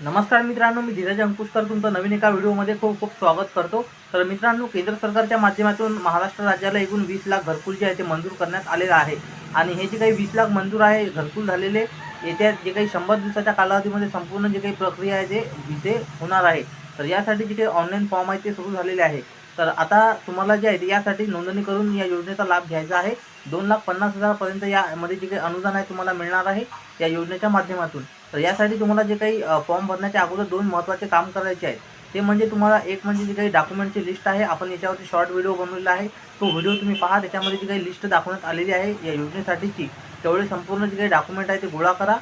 नमस्कार मित्रांनो मी धीरज अंकुशकर तुमचं नवीन एका व्हिडिओमध्ये खूप खूप स्वागत करतो. तर मित्रांनो केंद्र सरकारच्या माध्यमातून महाराष्ट्र राज्याला एकूण वीस लाख घरकुल जे आहे ते मंजूर करण्यात आलेलं आहे. आणि हे जे काही वीस लाख मंजूर आहे घरकुल झालेले येत्या जे काही शंभर दिवसाच्या कालावधीमध्ये संपूर्ण जे काही प्रक्रिया आहे ते विजे होणार आहे. तर यासाठी जे काही ऑनलाईन फॉर्म आहे ते सुरू झालेले आहे. तर आता तुम्हाला जे आहे यासाठी नोंदणी करून या योजनेचा लाभ घ्यायचा आहे. दोन लाख पन्नास हजारापर्यंत यामध्ये जे काही अनुदान आहे तुम्हाला मिळणार आहे या योजनेच्या माध्यमातून. तर यासाठी तुम्हाला जे काही फॉर्म भरण्याच्या अगोदर दोन महत्त्वाचे काम करायचे आहेत. ते म्हणजे तुम्हाला एक म्हणजे जी काही डॉक्युमेंटची लिस्ट आहे आपण याच्यावरती शॉर्ट व्हिडिओ बनवलेला आहे. तो व्हिडिओ तुम्ही पहा त्याच्यामध्ये जी काही लिस्ट दाखवण्यात आलेली आहे या योजनेसाठीची तेवढे संपूर्ण जे काही डॉक्युमेंट आहे ते गोळा करा.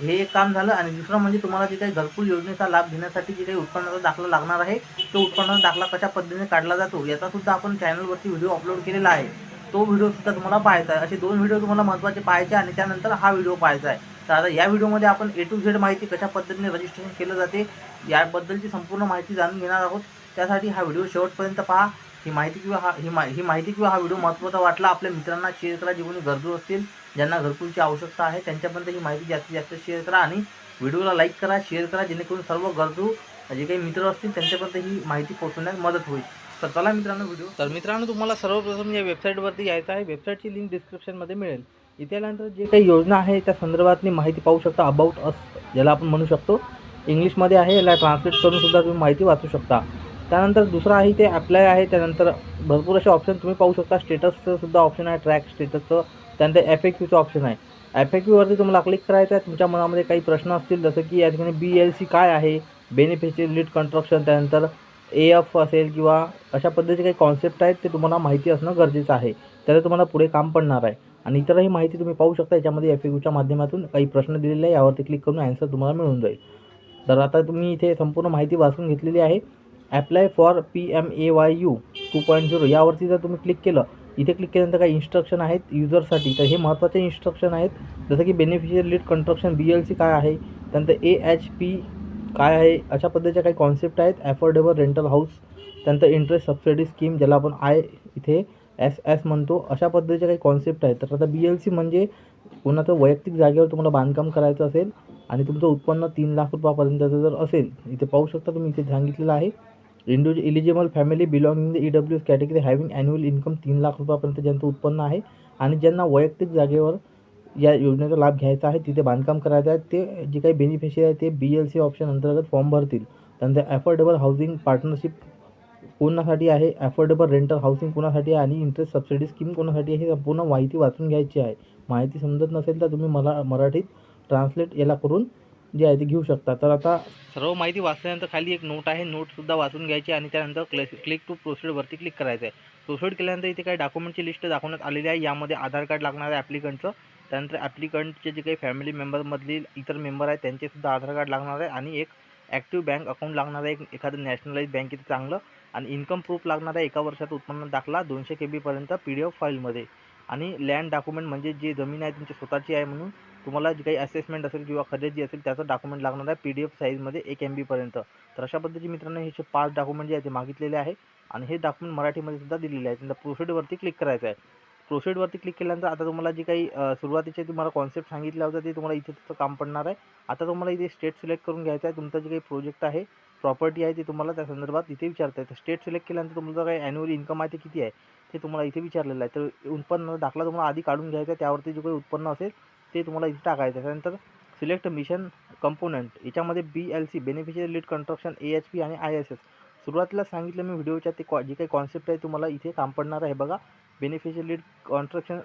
हे एक काम झालं आणि दुसरं म्हणजे तुम्हाला जे काही घरकुल योजनेचा लाभ घेण्यासाठी जे काही उत्पन्नाचा दाखला लागणार आहे तो उत्पन्नाचा दाखला कशा पद्धतीने काढला जातो याचासुद्धा आपण चॅनलवरती व्हिडिओ अपलोड केलेला आहे. तो व्हिडिओसुद्धा तुम्हाला पाहायचा आहे. असे दोन व्हिडिओ तुम्हाला महत्त्वाचे पाहायचे आणि त्यानंतर हा व्हिडिओ पाहायचा आहे. तर आता या व्हिडिओमध्ये आपण ए टू झेड माहिती कशा पद्धतीने रजिस्ट्रेशन केलं जाते याबद्दलची संपूर्ण माहिती जाणून घेणार आहोत. त्यासाठी हा व्हिडिओ शेवटपर्यंत पहा. ही माहिती किंवा हा ही मा ही माहिती किंवा हा व्हिडिओ महत्त्वाचा वाटला आपल्या मित्रांना शेअर करा. जे कोणी गरजू असतील ज्यांना घरकुलची आवश्यकता आहे त्यांच्यापर्यंत ही माहिती जास्तीत जास्त शेअर करा आणि व्हिडिओला लाईक करा शेअर करा जेणेकरून सर्व गरजू जे काही मित्र असतील त्यांच्यापर्यंत ही माहिती पोहोचवण्यास मदत होईल. तर चला मित्रांनो व्हिडिओ. तर मित्रांनो तुम्हाला सर्वप्रथम या वेबसाईटवरती यायचं आहे. वेबसाईटची लिंक डिस्क्रिप्शनमध्ये मिळेल. इथे आल्यानंतर जे काही योजना आहे त्या संदर्भातली माहिती पाहू शकता. अबाउट अस ज्याला आपण म्हणू शकतो. इंग्लिशमध्ये आहे याला ट्रान्सलेट करूनसुद्धा तुम्ही माहिती वाचू शकता. त्यानंतर दुसरं आहे ते अप्लाय आहे. त्यानंतर भरपूर असे ऑप्शन तुम्ही पाहू शकता. स्टेटसचंसुद्धा ऑप्शन आहे ट्रॅक स्टेटसचं त्यानंतर एफ ए क्यूचं ऑप्शन आहे. एफ ए क्यूवरती तुम्हाला क्लिक करायचं आहे. तुमच्या मनामध्ये काही प्रश्न असतील जसं की या ठिकाणी बी एल सी काय आहे? बेनिफिशियल लीड कन्स्ट्रक्शन त्यानंतर ए एफ असेल किंवा अशा पद्धतीचे काही कॉन्सेप्ट आहेत ते तुम्हाला माहिती असणं गरजेचं आहे. त्याला तुम्हाला पुढे काम पडणार आहे. आणि इतरही माहिती तुम्ही पाहू शकता. याच्यामध्ये एफ यूच्या माध्यमातून काही प्रश्न दिलेले आहे. यावरती क्लिक करून ॲन्सर तुम्हाला मिळून जाईल. तर आता तुम्ही इथे संपूर्ण माहिती वाचून घेतलेली आहे. Apply for P M A Y U two point zero यावरती जर तुम्ही क्लिक केलं इथे क्लिक केल्यानंतर काही इन्स्ट्रक्शन आहेत युजरसाठी तर हे महत्त्वाचे इन्स्ट्रक्शन आहेत. जसं की beneficial lead construction B L C काय आहे? त्यानंतर ए एच पी काय आहे? अशा पद्धतीच्या काही कॉन्सेप्ट आहेत. ॲफोर्डेबल रेंटल हाऊस त्यानंतर इंटरेस्ट सबसिडी स्कीम ज्याला आपण आय इथे एस एस म्हणतो अशा पद्धतीचे काही कॉन्सेप्ट आहेत. तर आता बी एल सी म्हणजे कोणाचं वैयक्तिक जागेवर तुम्हाला बांधकाम करायचं असेल आणि तुमचं उत्पन्न तीन लाख रुपयापर्यंतचं जर असेल इथे पाहू शकता तुम्ही इथे सांगितलेलं आहे. इंडिव्हिज eligible family belonging the E W S category having annual income तीन लाख रुपयापर्यंत ज्यांचं उत्पन्न आहे आणि ज्यांना वैयक्तिक जागेवर या योजनेचा लाभ घ्यायचा आहे तिथे बांधकाम करायचं आहे. ते जे काही बेनिफिशियरी आहे ते बी एल सी ऑप्शन अंतर्गत फॉर्म भरतील. त्यानंतर ॲफोर्डेबल हाऊसिंग पार्टनरशिप कोणासाठी आहे? ॲफोर्डेबल रेंटल हाऊसिंग कोणासाठी आहे? आणि इंटरेस्ट सबसिडी स्कीम कोणासाठी आहे? हे संपूर्ण माहिती वाचून घ्यायची आहे. माहिती समजत नसेल तर तुम्ही मला मराठीत ट्रान्सलेट याला करून जे आहे ते घेऊ शकता. तर आता सर्व माहिती वाचल्यानंतर खाली एक नोट आहे. नोटसुद्धा वाचून घ्यायची आणि त्यानंतर क्लिक क्लिक टू प्रोसिडवरती क्लिक करायचं आहे. प्रोसिड केल्यानंतर इथे काही डॉक्युमेंटची लिस्ट दाखवण्यात आलेली आहे. यामध्ये आधार कार्ड लागणार आहे ॲप्लिकंटचं त्यानंतर ॲप्लिकंटचे जे काही फॅमिली मेंबरमधली इतर मेंबर आहेत त्यांचेसुद्धा आधार कार्ड लागणार आहे. आणि एक ॲक्टिव्ह बँक अकाउंट लागणार आहे. एक एखादं नॅशनलाइज बँकेचं चांगलं. आणि इन्कम प्रूफ लागणार आहे एका वर्षात उत्पन्न दाखला दोनशे के बीपर्यंत पी डी एफ फाईलमध्ये आणि लँड डॉक्युमेंट म्हणजे जी जमीन आहे तुमची स्वतःची आहे म्हणून तुम्हाला जी काही असेसमेंट असेल किंवा खरेदी असेल त्याचं डॉक्युमेंट लागणार आहे पी डी एफ साईजमध्ये एक एम बीपर्यंत तर अशा पद्धतीचे मित्रांनो हे जे पाच डॉक्युमेंट जे आहे ते मागितलेले आहे. आणि हे डॉक्युमेंट मराठीमध्ये सुद्धा दिलेले आहे. त्यांना प्रोसिडवरती क्लिक करायचं आहे. प्रोसिडवरती क्लिक केल्यानंतर आता तुम्हाला जी काही सुरुवातीचे तुम्हाला कॉन्सेप्ट सांगितलं होतं ते तुम्हाला इथे तसं काम पडणार आहे. आता तुम्हाला इथे स्टेट सिलेक्ट करून घ्यायचं आहे. तुमचं जे काही प्रोजेक्ट आहे प्रॉपर्टी आहे ते तुम्हाला त्या संदर्भात इथे विचारता येतं स्टेट सिलेक्ट केल्यानंतर तुमचं काही ॲन्युअल इन्कम आहे ते किती आहे ते तुम्हाला इथे विचारलेलं आहे. तर उत्पन्न दाखला तुम्हाला आधी काढून घ्यायचा आहे त्यावरती जे काही उत्पन्न असेल ते तुम्हाला इथे टाकायचं त्यानंतर सिलेक्ट मिशन कंपोनंट याच्यामध्ये B L C beneficial lead construction A H P आणि आय एस एस सुरुवातीला सांगितलं मी व्हिडिओच्या ते कॉ जे काही कॉन्सेप्ट आहे तुम्हाला इथे काम पडणार आहे बघा. बेनिफिशियल लीड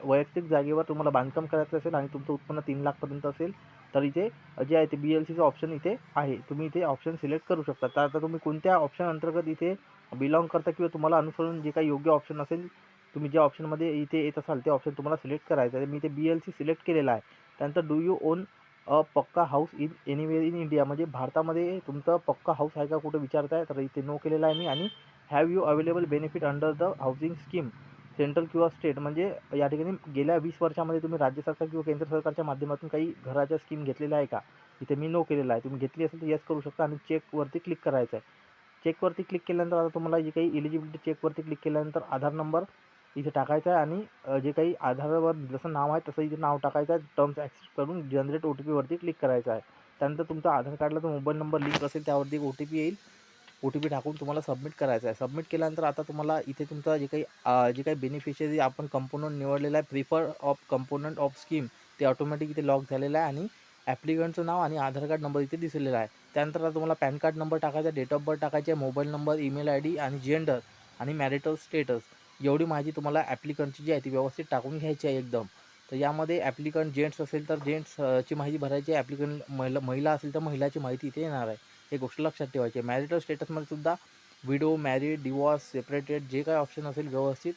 वैयक्तिक जागेवर तुम्हाला बांधकाम करायचं असेल आणि तुमचं उत्पन्न तीन लाखपर्यंत असेल तर इथे जे आहे ते बी एल सीचं ऑप्शन इथे आहे. तुम्ही इथे ऑप्शन सिलेक्ट करू शकता. तर आता तुम्ही कोणत्या ऑप्शन अंतर्गत इथे बिलॉंग करता किंवा तुम्हाला अनुसरून जे काही योग्य ऑप्शन असेल तुम्ही ज्या ऑप्शनमध्ये इथे येत असाल ते ऑप्शन तुम्हाला सिलेक्ट करायचं आहे. मी इथे बी एल सी सिलेक्ट केलेलं आहे. त्यानंतर do you own pucca house in anywhere in India म्हणजे भारतामध्ये तुमचं पक्का हाऊस आहे का कुठं विचारताय? तर इथे नो केलेलं आहे मी. आणि have you available benefit under the housing scheme central किंवा स्टेट म्हणजे या ठिकाणी गेल्या वीस वर्षामध्ये तुम्ही राज्य सरकार किंवा केंद्र सरकारच्या माध्यमातून काही घराच्या स्कीम घेतलेल्या आहे का? इथे मी नो केलेला आहे. तुम्ही घेतली असेल तर येस करू शकता आणि चेकवरती क्लिक करायचं आहे चेकवरती क्लिक केल्यानंतर आता तुम्हाला जी काही इलिजिबिलिटी चेकवरती क्लिक केल्यानंतर आधार नंबर इथे टाकायचं आहे आणि जे काही आधारावर जसं नाव आहे तसं इथे नाव टाकायचं आहे. टर्म्स ॲक्सेप्ट करून जनरेट ओ टी पीवरती क्लिक करायचं आहे. त्यानंतर तुमचा आधार कार्डला जो मोबाईल नंबर लिंक असेल त्यावरती एक ओ टी पी येईल. ओ टी पी टाकून तुम्हाला सबमिट करायचं आहे. सबमिट केल्यानंतर आता तुम्हाला इथे तुमचा जे काही जे काही बेनिफिशरी आपण कंपोनंट निवडलेला आहे prefer of component of scheme ते ऑटोमॅटिक इथे लॉक झालेलं आहे आणि ॲप्लिकंटचं नाव आणि आधार कार्ड नंबर इथे दिसलेला आहे. त्यानंतर आता तुम्हाला पॅन कार्ड नंबर टाकायचा डेट ऑफ बर्थ टाकायचे आहे mobile number email I D आणि जेंडर आणि मॅरिटल स्टेटस एवढी माहिती तुम्हाला ॲप्लिकंटची जी आहे ती व्यवस्थित टाकून घ्यायची आहे एकदम. तर यामध्ये ॲप्लिकंट जेंट्स असेल तर जेंट्सची माहिती भरायची आहे. ॲप्लिकंट महिला महिला असेल तर महिलाची माहिती इथे येणार आहे. हे गोष्ट लक्षात ठेवायची आहे. मॅरिटल स्टेटसमध्ये सुद्धा विडो मॅरिड डिवॉर्स सेपरेटेड जे काय ऑप्शन असेल व्यवस्थित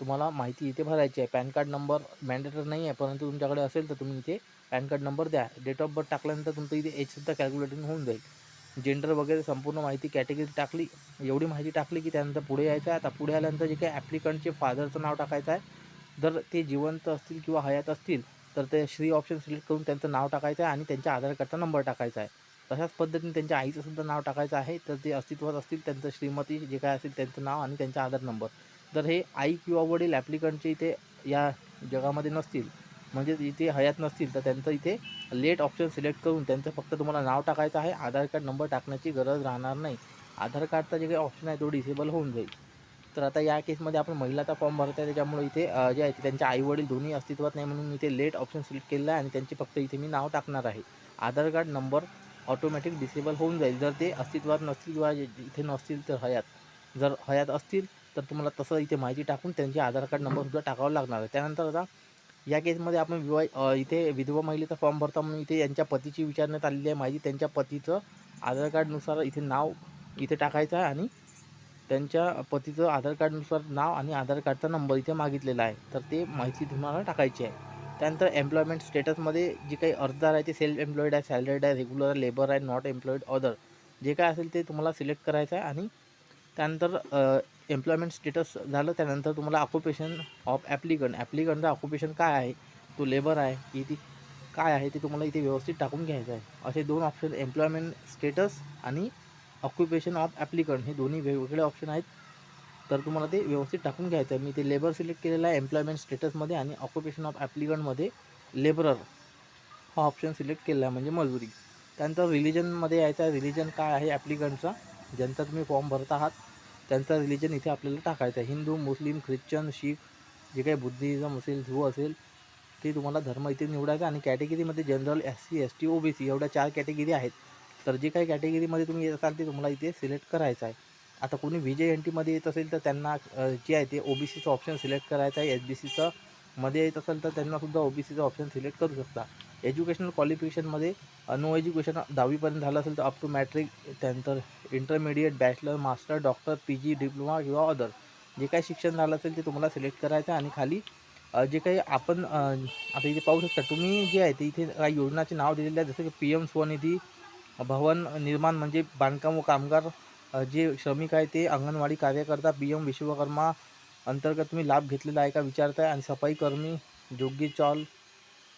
तुम्हाला माहिती इथे भरायची आहे. पॅन कार्ड नंबर मॅन्डेटर नाही आहे परंतु तुमच्याकडे असेल तर तुम्ही इथे पॅन कार्ड नंबर द्या. डेट ऑफ बर्थ टाकल्यानंतर तुमचं इथे एजसुद्धा कॅल्क्युलेटिंग होऊन जाईल. जेंडर वगैरे संपूर्ण माहिती कॅटेगरी टाकली. एवढी माहिती टाकली की त्यानंतर पुढे यायचं आहे. आता पुढे आल्यानंतर जे काही ॲप्लिकंटचे फादरचं नाव टाकायचं आहे. जर ते जिवंत असतील किंवा हयात असतील तर ते श्री ऑप्शन सिलेक्ट करून त्यांचं नाव टाकायचं आहे आणि त्यांच्या आधार कार्डचा नंबर टाकायचा आहे. तशाच पद्धतीने त्यांच्या आईचं सुद्धा नाव टाकायचं आहे. तर ते अस्तित्वात असतील त्यांचं श्रीमती जे काय असेल त्यांचं नाव आणि त्यांचा आधार नंबर तर हे आई किंवा वडील ॲप्लिकंटचे इथे या जगामध्ये नसतील. म्हणजे इथे हयात नसतील तर त्यांचं इथे लेट ऑप्शन सिलेक्ट करून त्यांचं फक्त तुम्हाला नाव टाकायचं आहे आधार कार्ड नंबर टाकण्याची गरज राहणार नाही. आधार कार्डचा जे काही ऑप्शन आहे तो डिसेबल होऊन जाईल. तर आता या केसमध्ये आपण महिलाचा फॉर्म भरत आहे त्याच्यामुळे इथे जे आहे त्यांच्या त्यांचे आईवडील दोन्ही अस्तित्वात नाही म्हणून मी इथे लेट ऑप्शन सिलेक्ट केलं आहे आणि त्यांचे फक्त इथे मी नाव टाकणार आहे. Aadhaar card number automatic disable होऊन जाईल. जर ते अस्तित्वात नसतील किंवा जे- इथे नसतील तर हयात. जर हयात असतील तर तुम्हाला तसं इथे माहिती टाकून त्यांचे आधार कार्ड नंबरसुद्धा टाकावा लागणार आहे. त्यानंतर आता या केसमध्ये आपण विवा इथे विधवा महिलेचा फॉर्म भरता म्हणून इथे यांच्या पतीची विचारण्यात आलेली आहे. माहिती त्यांच्या पतीचं आधार कार्डनुसार इथे नाव इथे टाकायचं आहे आणि त्यांच्या पतीचं आधार कार्डनुसार नाव आणि आधार कार्डचा नंबर इथे मागितलेला आहे. तर ते माहिती तुम्हाला टाकायची आहे. त्यानंतर एम्प्लॉयमेंट स्टेटसमध्ये जे काही अर्जदार आहे ते सेल्फ एम्प्लॉईड आहे सॅलरीड आहे रेग्युलर लेबर आहे नॉट एम्प्लॉईड अदर जे काय असेल ते तुम्हाला सिलेक्ट करायचं आहे आणि त्यानंतर एम्प्लॉयमेंट स्टेटस झालं त्यानंतर तुम्हाला ऑक्युपेशन ऑफ ॲप्लिकंट ॲप्लिकंटचं ऑक्युपेशन काय आहे? तो लेबर आहे की ती काय आहे ते तुम्हाला इथे व्यवस्थित टाकून घ्यायचं आहे. असे दोन ऑप्शन एम्प्लॉयमेंट स्टेटस आणि ऑक्युपेशन ऑफ ॲप्लिकंट हे दोन्ही वेगवेगळे ऑप्शन आहेत. तर तुम्हाला ते व्यवस्थित टाकून घ्यायचं आहे. मी ते लेबर सिलेक्ट केलेलं आहे एम्प्लॉयमेंट स्टेटसमध्ये आणि ऑक्युपेशन ऑफ ॲप्लिकंटमध्ये लेबरर हा ऑप्शन सिलेक्ट केला आहे म्हणजे मजुरी त्यानंतर रिलिजनमध्ये यायचं आहे. रिलिजन काय आहे? ॲप्लिकंटचा ज्यांचा तुम्ही फॉर्म भरत आहात. त्यांचा रिलिजन इथे आपल्याला टाकायचं आहे. हिंदू मुस्लिम ख्रिश्चन शीख जे काही बुद्धिझम असेल झू असेल ते तुम्हाला धर्म इथे निवडायचा आणि कॅटेगरीमध्ये general S C S T O B C एवढ्या चार कॅटेगरी आहेत. तर जे काही कॅटेगरीमध्ये तुम्ही येत असाल ते तुम्हाला इथे सिलेक्ट करायचं आहे. आता कोणी व्ही जे एन टीमध्ये येत असेल तर त्यांना जे आहे ते ओ बी सीचं ऑप्शन सिलेक्ट करायचं आहे. एस बी सीचं मध्ये येत असेल तर त्यांनासुद्धा ओ बी सीचं ऑप्शन सिलेक्ट करू शकता. एज्युकेशनल क्वालिफिकेशनमध्ये नो एज्युकेशन दहावीपर्यंत झालं असेल तर अप टू मॅट्रिक त्यानंतर intermediate bachelor master doctor P G diploma किंवा अदर जे काही शिक्षण झालं असेल ते तुम्हाला सिलेक्ट करायचं आणि खाली जे काही आपण आता इथे पाहू शकता तुम्ही जे आहे ते इथे काही योजनाचे नाव दिलेले आहे जसं की पी एम स्वनिधी भवन निर्माण म्हणजे बांधकाम व कामगार जे श्रमिक आहे ते अंगणवाडी कार्यकर्ता पी एम विश्वकर्मा अंतर्गत तुम्ही लाभ घेतलेला आहे का विचारताय आणि सफाई कर्मी जोगी चॉल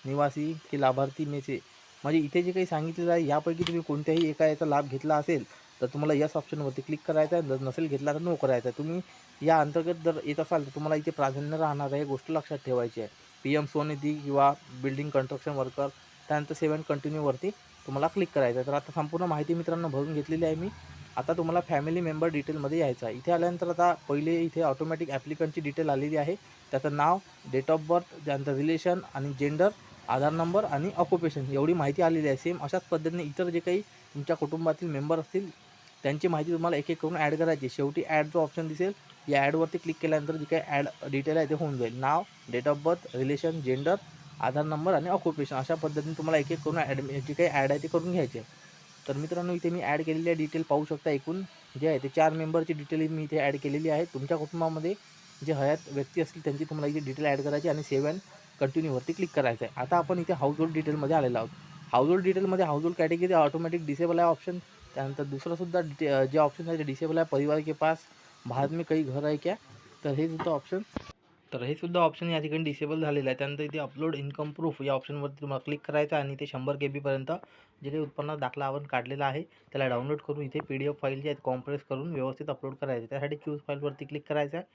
निवासी की लाभार्थी मेचे म्हणजे इथे जे काही सांगितलेलं आहे यापैकी तुम्ही कोणत्याही एका याचा लाभ घेतला असेल तर तुम्हाला याच ऑप्शनवरती क्लिक करायचं आहे. जर नसेल घेतला तर नो करायचा आहे. तुम्ही या अंतर्गत जर येत असाल तर तुम्हाला इथे प्राधान्य राहणार आहे गोष्ट लक्षात ठेवायची आहे. पी एम स्वनिधी किंवा बिल्डिंग कन्स्ट्रक्शन वर्कर त्यानंतर सेवन कंटिन्यूवरती तुम्हाला क्लिक करायचं आहे. तर आता संपूर्ण माहिती मित्रांनो भरून घेतलेली आहे मी. आता तुम्हाला फॅमिली मेंबर डिटेलमध्ये यायचं आहे. इथे आल्यानंतर आता पहिले इथे ऑटोमॅटिक ॲप्लिकंटची डिटेल आलेली आहे. त्याचं नाव डेट ऑफ बर्थ त्यानंतर रिलेशन आणि जेंडर आधार नंबर आणि ऑक्युपेशन एवढी माहिती आलेली आहे. सेम अशाच पद्धतीने इतर जे काही तुमच्या कुटुंबातील मेंबर असतील त्यांची माहिती तुम्हाला एक एक करून ॲड करायची. शेवटी ॲड जो ऑप्शन दिसेल या ॲडवरती क्लिक केल्यानंतर जे काही ॲड डिटेल आहे ते होऊन जाईल. नाव date of birth relation gender Aadhaar number आणि ऑक्युपेशन अशा पद्धतीने तुम्हाला एक एक करून ॲड जे काही ॲड आहे ते करून घ्यायचे. आहे तर मित्रांनो इथे मी ॲड केलेल्या डिटेल पाहू शकता एकूण. जे आहे ते चार मेंबरची डिटेल मी इथे ॲड केलेली आहे. तुमच्या कुटुंबामध्ये जे हयात व्यक्ती असतील त्यांची तुम्हाला इथे डिटेल ॲड करायची आणि सेवन कंटिन्यूवरती क्लिक करायचं आहे आता आपण इथे हाऊस होल्ड डिटेलमध्ये आलेलो आहोत. हाऊस होल्ड डिटेलमध्ये house hold category automatic disable आहे ऑप्शन त्यानंतर दुसरंसुद्धा डिटे जे ऑप्शन आहे ते डिसेबल आहे. परिवार के पास भारत में काही घर आहे क्या? तर हे सुद्धा ऑप्शन तर हे सुद्धा ऑप्शन या ठिकाणी डिसेबल झालेलं आहे. त्यानंतर इथे अपलोड इन्कम प्रूफ या ऑप्शनवरती तुम्हाला क्लिक करायचं आहे आणि ते शंभर के बीपर्यंत जे काही उत्पन्न दाखला आपण काढलेला आहे त्याला डाउनलोड करून इथे पी डी एफ फाईल जे आहेत कॉम्प्रेस करून व्यवस्थित अपलोड करायचं. त्यासाठी चूज फाईलवरती क्लिक करायचं आहे.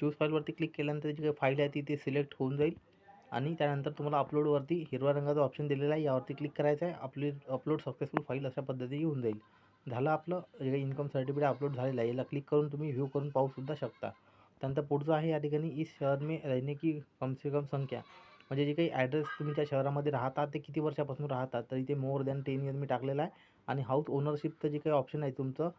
चूज फाईलवरती क्लिक केल्यानंतर जी काही फाईल आहे ती ते सिलेक्ट होऊन जाईल. आणि त्यानंतर तुम्हाला अपलोडवरती हिरव्या रंगाचा ऑप्शन दिलेला आहे यावरती क्लिक करायचं आहे. आपली अपलोड सक्सेसफुल फाईल अशा पद्धती येऊन जाईल. झालं आपलं जे काही इन्कम सर्टिफिकेट अपलोड झालेलं आहे याला क्लिक करून तुम्ही व्ह्यू करून पाहूसुद्धा शकता. त्यानंतर पुढचं आहे या ठिकाणी इस शहर में रहने की कम से कम संख्या. म्हणजे जे काही ॲड्रेस तुम्ही त्या शहरामध्ये राहतात ते किती वर्षापासून राहतात तर इथे मोर दॅन टेन इयर मी टाकलेला आहे. आणि हाऊस ओनरशिपचं जे काही ऑप्शन आहे तुमचं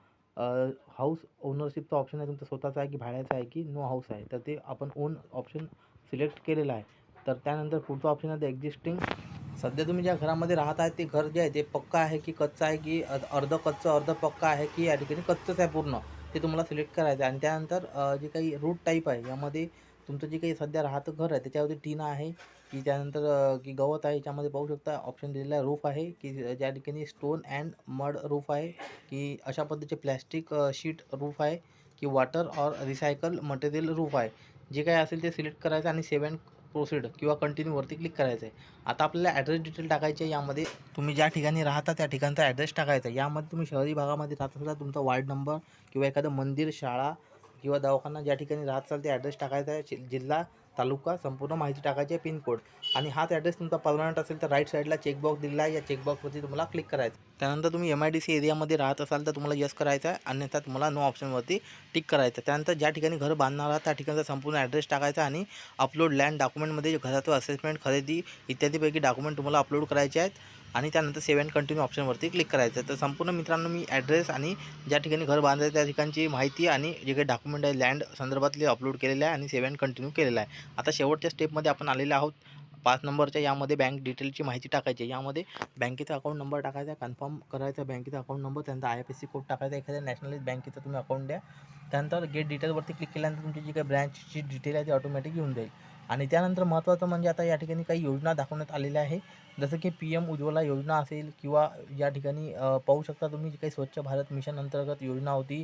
हाऊस ओनरशिपचं ऑप्शन आहे तुमचं स्वतःचा आहे की भाड्याचा आहे की नो हाऊस आहे तर ते आपण ओन ऑप्शन सिलेक्ट केलेलं आहे. तर त्यानंतर पुढचं ऑप्शन आहे ते एक्झिस्टिंग सध्या तुम्ही ज्या घरामध्ये राहत आहे ते घर जे आहे ते पक्का आहे की कच्चं आहे की अर्ध कच्चं अर्ध पक्का आहे की या ठिकाणी कच्चंच आहे पूर्ण. ते तुम्हाला सिलेक्ट करायचं आणि त्यानंतर जे काही रूट टाईप आहे यामध्ये तुमचं जे काही सध्या राहतं घर आहे त्याच्यावरती टीन आहे की त्यानंतर की गवत आहे याच्यामध्ये पाहू शकता ऑप्शन दिलेला आहे रूफ आहे की ज्या ठिकाणी स्टोन अँड मड रूफ आहे की अशा पद्धतीचे प्लॅस्टिक शीट रूफ आहे की water or recycle material roof आहे. जे काही असेल ते सिलेक्ट करायचं आणि सेव्ह अँड प्रोसीड किंवा कंटिन्यूवरती क्लिक करायचं आहे आता आपल्याला ॲड्रेस डिटेल टाकायचे यामध्ये तुम्ही ज्या ठिकाणी राहता त्या ठिकाणचा ॲड्रेस टाकायचा आहे. यामध्ये तुम्ही शहरी भागामध्ये राहत असाल तर तुमचा वार्ड नंबर किंवा एखादं मंदिर शाळा किंवा दवाखाना ज्या ठिकाणी राहत असाल ते ॲड्रेस टाकायचा आहे. जि- जिल्हा तालुका संपूर्ण माहिती टाकायची आहे पिनकोड आणि हाच ॲड्रेस तुमचा परमनंट असेल तर राईट साईडला चेकबॉक्स दिलेला आहे. या चेकबॉक्सवरती तुम्हाला क्लिक करायचं आहे. त्यानंतर तुम्ही एम आय डी सी एरियामध्ये राहत असाल तर तुम्हाला यस करायचं आहे. अन्यथा तुम्हाला नो ऑप्शनवरती टिक करायचं आहे. त्यानंतर ज्या ठिकाणी घर बांधणार आहात त्या ठिकाणचा संपूर्ण ॲड्रेस टाकायचा आणि अपलोड लँड डॉक्युमेंटमध्ये घराचं असेसमेंट खरेदी इत्यादीपैकी डॉक्युमेंट तुम्हाला अपलोड करायचे आहेत. आणि त्यानंतर सेव्ह अँड कंटिन्यू ऑप्शनवरती क्लिक करायचं आहे. तर संपूर्ण मित्रांनो मी ॲड्रेस आणि ज्या ठिकाणी घर बांधायचं त्या ठिकाणची माहिती आणि जे काही डॉक्युमेंट आहे लँड संदर्भातले अपलोड केलेलं आहे आणि सेव्ह अँड कंटिन्यू केलेलं आहे. आता शेवटच्या स्टेपमध्ये आपण आलेले आहोत. पाच नंबरच्या यामध्ये बँक डिटेलची माहिती टाकायची. यामध्ये बँकेचा अकाउंट नंबर टाकायचा कन्फर्म करायचा बँकेचा अकाउंट नंबर त्यानंतर I F S C code टाकायचा एखाद्या नॅशनलाइज बँकेचा तुम्ही अकाउंट द्या. त्यानंतर गेट डिटेलवरती क्लिक केल्यानंतर तुमची जी काही ब्रँचची डिटेल आहे ती ऑटोमॅटिक येऊन जाईल. आणि त्यानंतर महत्त्वाचं म्हणजे आता या ठिकाणी काही योजना दाखवण्यात आलेल्या आहे. जसं की पी एम उज्ज्वला योजना असेल किंवा या ठिकाणी पाहू शकता तुम्ही जी काही स्वच्छ भारत मिशन अंतर्गत योजना होती.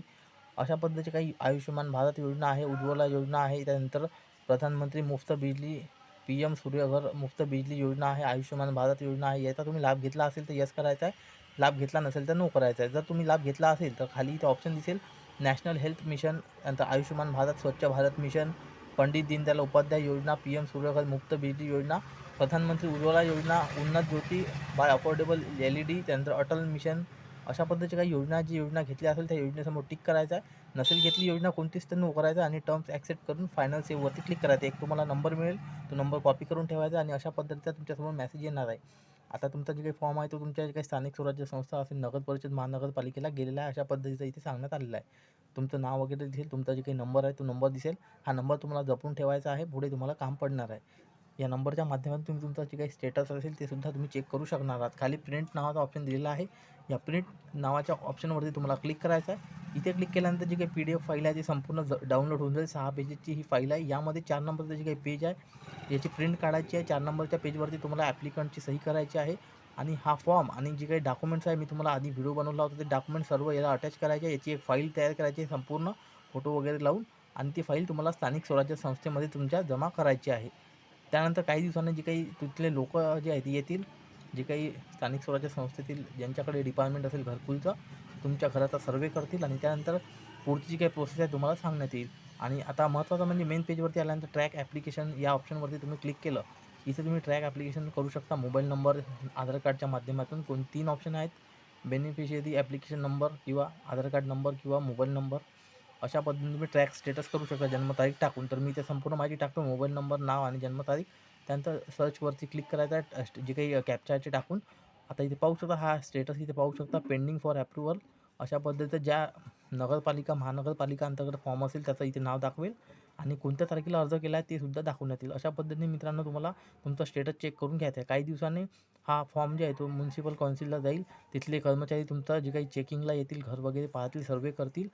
अशा पद्धतीची काही आयुष्यमान भारत योजना आहे उज्ज्वला योजना आहे. त्यानंतर प्रधानमंत्री मुफ्त बिजली पी एम सूर्यघर मुफ्त बिजली योजना आहे आयुष्यमान भारत योजना आहे याचा तुम्ही लाभ घेतला असेल तर यस करायचा आहे. लाभ घेतला नसेल तर नो करायचा आहे. जर तुम्ही लाभ घेतला असेल तर खाली इथे ऑप्शन दिसेल नॅशनल हेल्थ मिशन नंतर Ayushman Bharat Swachh Bharat mission Pandit Deendayal Upadhyay Yojana P M Surya Ghar मुफ्त बिजली योजना प्रधानमंत्री उज्ज्वला योजना Unnat Jyoti by affordable L E D त्यानंतर अटल मिशन अशा पद्धतीची काही योजना जी योजना घेतली असेल त्या योजनेसमोर टिक करायचा आहे. नसेल घेतली योजना कोणतीच तर नो करायचं आणि टर्म्स ॲक्सेप्ट करून फायनल सेववरती क्लिक करायचं. एक तुम्हाला नंबर मिळेल तो नंबर कॉपी करून ठेवायचा आणि अशा पद्धतीचा तुमच्यासमोर मेसेज येणार आहे. आता तुमचा जे काही फॉर्म आहे तो तुमच्या जे काही स्थानिक स्वराज्य संस्था असेल नगर परिषद महानगरपालिकेला गेलेला आहे अशा पद्धतीचं इथे सांगण्यात आलेलं आहे. तुमचं नाव वगैरे दिसेल तुमचा जे काही नंबर आहे तो नंबर दिसेल. हा नंबर तुम्हाला जपून ठेवायचा आहे पुढे तुम्हाला काम पडणार आहे. या नंबरच्या माध्यमातून तुम्ही तुमचं जे काही स्टेटस असेल ते सुद्धा तुम्ही चेक करू शकणार आहात. खाली प्रिंट नावाचा ऑप्शन दिलेला आहे. या प्रिंट नावाच्या ऑप्शनवरती तुम्हाला क्लिक करायचं आहे. इथे क्लिक केल्यानंतर जी काही पी डी एफ फाईल आहे ती संपूर्ण डाउनलोड होऊन जाईल. सहा पेजेसची ही फाईल आहे. यामध्ये चार नंबरचं जे काही पेज आहे याची प्रिंट काढायची आहे. चार नंबरच्या पेजवरती तुम्हाला ॲप्लिकंटची सही करायची आहे. आणि हा फॉर्म आणि जे काही डॉक्युमेंट्स आहे मी तुम्हाला आधी व्हिडिओ बनवला होता. ते डॉक्युमेंट सर्व याला अटॅच करायचे. आहे. याची एक फाईल तयार करायची आहे. संपूर्ण फोटो वगैरे लावून. आणि ती फाईल तुम्हाला स्थानिक स्वराज्य संस्थेमध्ये तुमच्या जमा करायची आहे. त्यानंतर काही दिवसांनी जे काही तिथले लोक जे आहेत येतील. जे काही स्थानिक स्वराज्य संस्थेतील ज्यांच्याकडे डिपार्टमेंट असेल घरकुलचं तुमच्या घराचा सर्वे करतील आणि त्यानंतर पुढची जी काही प्रोसेस आहे तुम्हाला सांगण्यात येईल. आणि आता महत्त्वाचं म्हणजे मेन पेजवरती आल्यानंतर ट्रॅक ॲप्लिकेशन या ऑप्शनवरती तुम्ही क्लिक केलं इथे तुम्ही ट्रॅक ॲप्लिकेशन करू शकता. मोबाईल नंबर आधार कार्डच्या माध्यमातून कोण तीन ऑप्शन आहेत. बेनिफिशियरी ॲप्लिकेशन नंबर किंवा आधार कार्ड नंबर किंवा मोबाईल नंबर अशा पद्धतीने तुम्ही ट्रॅक स्टेटस करू शकता. जन्मतारीख टाकून. तर मी ते संपूर्ण माहिती टाकतो. मोबाईल नंबर नाव आणि जन्मतारीख. त्यानंतर सर्चवरती क्लिक करायचं आहे. जे काही कॅप्चा आहे ते टाकून. आता इथे पाहू शकता हा स्टेटस इथे पाहू शकता. पेंडिंग फॉर अप्रुव्हल अशा पद्धतीचं ज्या नगरपालिका महानगरपालिका अंतर्गत फॉर्म असेल त्याचं इथे नाव दाखवेल. आणि कोणत्या तारखेला अर्ज केला आहे ते सुद्धा दाखवण्यात येईल अशा पद्धतीने मित्रांनो तुम्हाला तुमचा स्टेटस चेक करून घ्यायचा आहे. काही दिवसांनी हा फॉर्म जे आहे तो म्युन्सिपल काउन्सिलला जाईल. तिथले कर्मचारी तुमचं जे काही चेकिंगला येतील घर वगैरे पाहतील सर्वे करतील.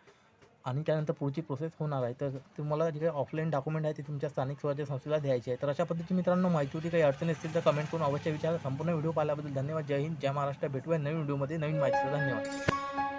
आणि त्यानंतर पुढची प्रोसेस होणार आहे. तर तुम्हाला जे काही ऑफलाईन डॉक्युमेंट आहे ते तुमच्या स्थानिक स्वराज्य संस्थेला द्यायचे आहे. तर अशा पद्धतीची मित्रांनो माहिती होती काही अडचणी असतील तर कमेंट करून अवश्य विचारा. संपूर्ण व्हिडिओ पाहिल्याबद्दल धन्यवाद. जय हिंद जय महाराष्ट्र. भेटूया नवीन व्हिडिओमध्ये. नवीन माहितीचं धन्यवाद.